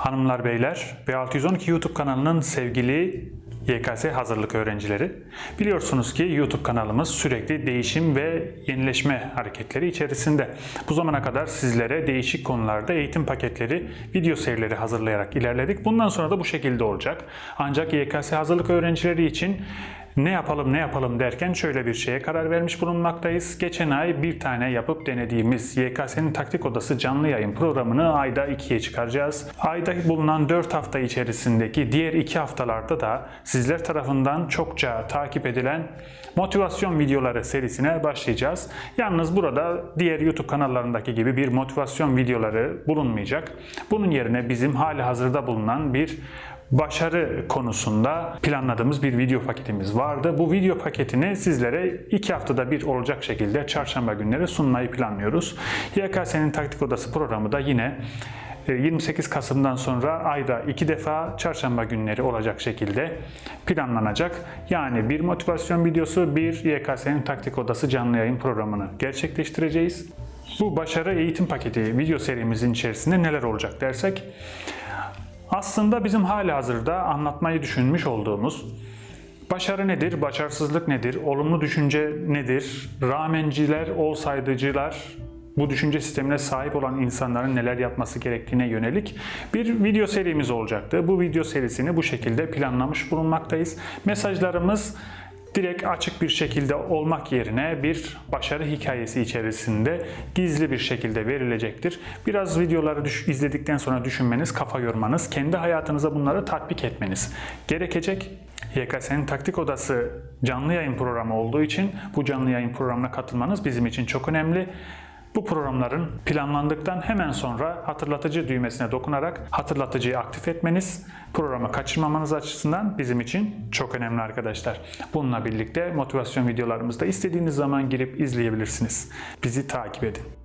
Hanımlar, beyler, B612 YouTube kanalının sevgili YKS hazırlık öğrencileri. Biliyorsunuz ki YouTube kanalımız sürekli değişim ve yenileşme hareketleri içerisinde. Bu zamana kadar sizlere değişik konularda eğitim paketleri, video serileri hazırlayarak ilerledik. Bundan sonra da bu şekilde olacak. Ancak YKS hazırlık öğrencileri için ne yapalım ne yapalım derken şöyle bir şeye karar vermiş bulunmaktayız. Geçen ay bir tane yapıp denediğimiz YKS'nin taktik odası canlı yayın programını ayda ikiye çıkaracağız. Ayda bulunan 4 hafta içerisindeki diğer 2 haftalarda da sizler tarafından çokça takip edilen motivasyon videoları serisine başlayacağız. Yalnız burada diğer YouTube kanallarındaki gibi bir motivasyon videoları bulunmayacak. Bunun yerine bizim hali hazırda bulunan bir başarı konusunda planladığımız bir video paketimiz vardı. Bu video paketini sizlere iki haftada bir olacak şekilde çarşamba günleri sunmayı planlıyoruz. YKS'nin Taktik Odası programı da yine e, 28 Kasım'dan sonra ayda iki defa çarşamba günleri olacak şekilde planlanacak. Yani bir motivasyon videosu, bir YKS'nin Taktik Odası canlı yayın programını gerçekleştireceğiz. Bu başarı eğitim paketi video serimizin içerisinde neler olacak dersek aslında bizim hali hazırda anlatmayı düşünmüş olduğumuz başarı nedir, başarısızlık nedir, olumlu düşünce nedir, rağmenciler, olsaydıcılar, bu düşünce sistemine sahip olan insanların neler yapması gerektiğine yönelik bir video serimiz olacaktı. Bu video serisini bu şekilde planlamış bulunmaktayız. Mesajlarımız direkt açık bir şekilde olmak yerine bir başarı hikayesi içerisinde gizli bir şekilde verilecektir. Biraz videoları düş- izledikten sonra düşünmeniz, kafa yormanız, kendi hayatınıza bunları tatbik etmeniz gerekecek. YKS'nin Taktik Odası canlı yayın programı olduğu için bu canlı yayın programına katılmanız bizim için çok önemli. Bu programların planlandıktan hemen sonra hatırlatıcı düğmesine dokunarak hatırlatıcıyı aktif etmeniz programı kaçırmamanız açısından bizim için çok önemli arkadaşlar. Bununla birlikte motivasyon videolarımızda istediğiniz zaman girip izleyebilirsiniz. Bizi takip edin.